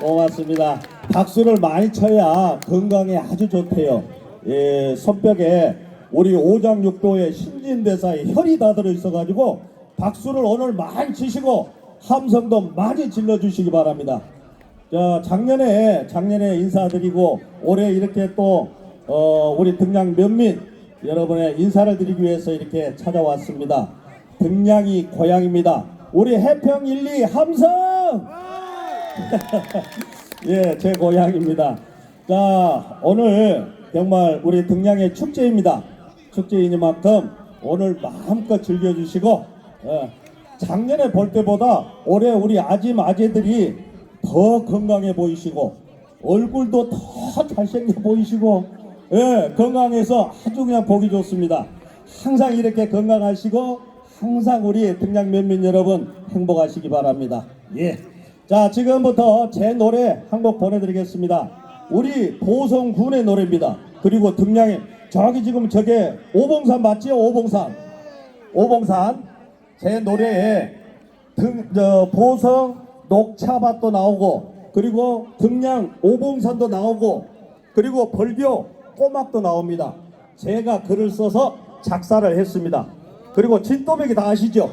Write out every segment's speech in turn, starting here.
고맙습니다. 박수를 많이 쳐야 건강에 아주 좋대요. 예, 손뼉에 우리 오장육도의 신진대사에 혈이 다 들어 있어가지고 박수를 오늘 많이 치시고 함성도 많이 질러주시기 바랍니다. 자, 작년에 작년에 인사드리고 올해 이렇게 또 어, 우리 등량 면민 여러분의 인사를 드리기 위해서 이렇게 찾아왔습니다. 등량이 고향입니다. 우리 해평 1, 2 함성! 예, 제 고향입니다. 자, 오늘 정말 우리 등량의 축제입니다. 축제이니만큼 오늘 마음껏 즐겨주시고, 예, 작년에 볼 때보다 올해 우리 아짐 아재들이 더 건강해 보이시고, 얼굴도 더 잘생겨 보이시고, 예, 건강해서 아주 그냥 보기 좋습니다. 항상 이렇게 건강하시고, 항상 우리 등량 면민 여러분 행복하시기 바랍니다. 예. 자, 지금부터 제 노래 한 곡 보내드리겠습니다. 우리 보성군의 노래입니다. 그리고 등량에 저기 지금 저게 오봉산 맞지요? 오봉산. 오봉산. 제 노래에 등, 저, 보성 녹차밭도 나오고, 그리고 등량 오봉산도 나오고, 그리고 벌교 꼬막도 나옵니다. 제가 글을 써서 작사를 했습니다. 그리고 진또배기 다 아시죠?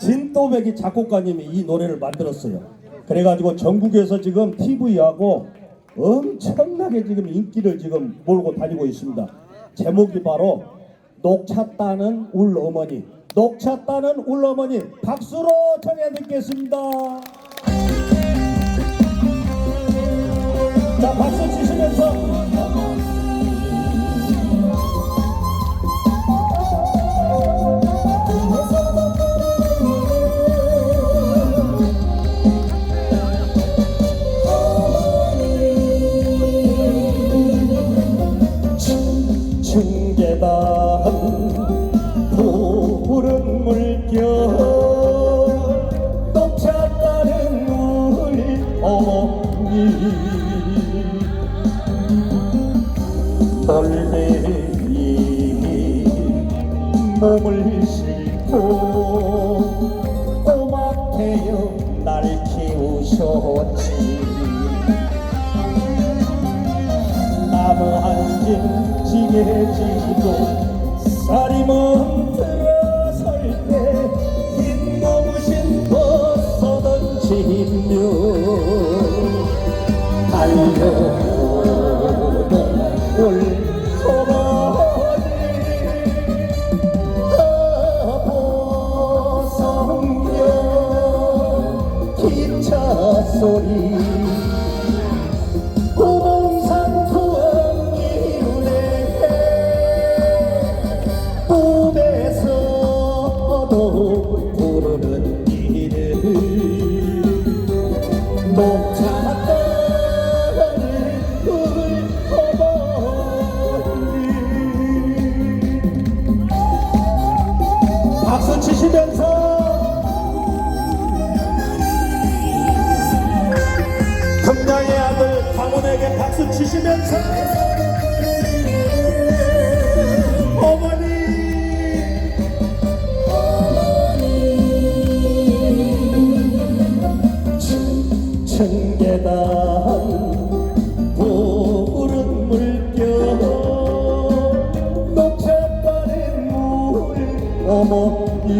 진또배기 작곡가님이 이 노래를 만들었어요. 그래가지고 전국에서 지금 TV하고 엄청나게 지금 인기를 지금 몰고 다니고 있습니다. 제목이 바로 녹차 따는 울 어머니. 녹차 따는 울 어머니 박수로 청해 듣겠습니다. 자 박수 치시면서 돌멩이 몸을 싣고 꼬막해요 날 키우셨지. 나무 한짐 지게 지고 기차 박수 치시면서 어머니. 층계단 푸른 물결 녹차바른 물 어머니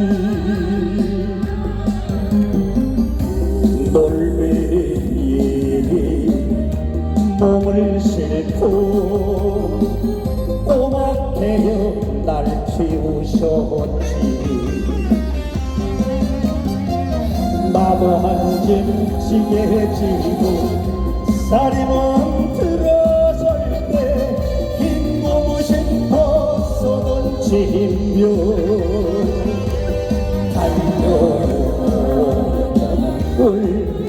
싣고 꼬막해요 날 키우셨지. 나무 한짐 지게 지고 쌀이 멈들어설 때흰 고무신 벗어던 집묘. 달려오는 울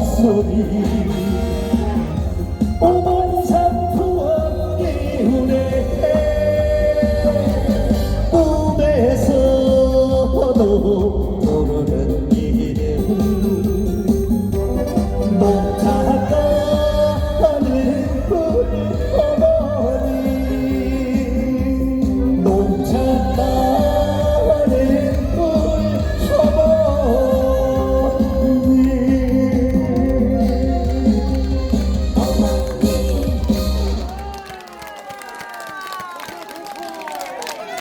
소리